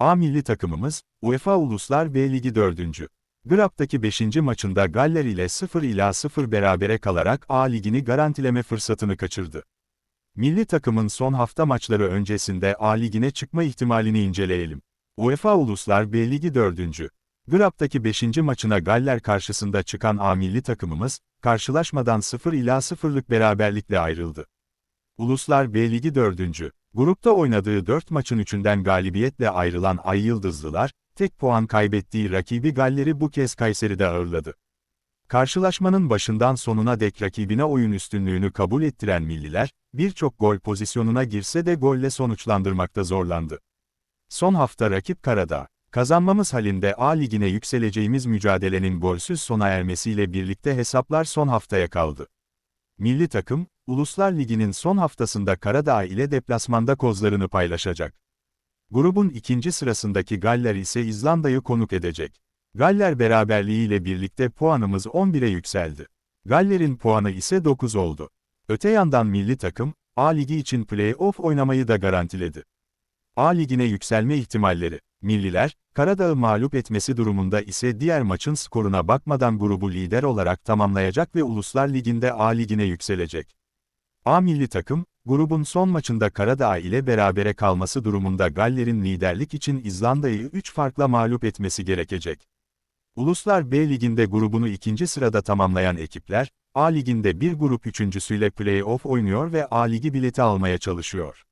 A milli takımımız, UEFA Uluslar B Ligi 4. Grap'taki 5. maçında Galler ile 0 ila 0 berabere kalarak A Ligi'ni garantileme fırsatını kaçırdı. Milli takımın son hafta maçları öncesinde A Ligi'ne çıkma ihtimalini inceleyelim. UEFA Uluslar B Ligi 4. Grap'taki 5. maçına Galler karşısında çıkan A milli takımımız, karşılaşmadan 0 ila 0'lık beraberlikle ayrıldı. Uluslar B Ligi 4. Grupta oynadığı 4 maçın 3'ünden galibiyetle ayrılan Ay Yıldızlılar, tek puan kaybettiği rakibi Galler'i bu kez Kayseri'de ağırladı. Karşılaşmanın başından sonuna dek rakibine oyun üstünlüğünü kabul ettiren milliler, birçok gol pozisyonuna girse de golle sonuçlandırmakta zorlandı. Son hafta rakip Karadağ, kazanmamız halinde A Ligi'ne yükseleceğimiz mücadelenin golsüz sona ermesiyle birlikte hesaplar son haftaya kaldı. Milli takım, Uluslar Ligi'nin son haftasında Karadağ ile deplasmanda kozlarını paylaşacak. Grubun ikinci sırasındaki Galler ise İzlanda'yı konuk edecek. Galler beraberliğiyle birlikte puanımız 11'e yükseldi. Galler'in puanı ise 9 oldu. Öte yandan milli takım, A Ligi için play-off oynamayı da garantiledi. A Ligi'ne yükselme ihtimalleri, Milliler, Karadağ'ı mağlup etmesi durumunda ise diğer maçın skoruna bakmadan grubu lider olarak tamamlayacak ve Uluslar Ligi'nde A Ligi'ne yükselecek. A milli takım, grubun son maçında Karadağ ile berabere kalması durumunda Galler'in liderlik için İzlanda'yı 3 farkla mağlup etmesi gerekecek. Uluslar B Ligi'nde grubunu ikinci sırada tamamlayan ekipler, A Ligi'nde bir grup üçüncüsüyle play-off oynuyor ve A Ligi bileti almaya çalışıyor.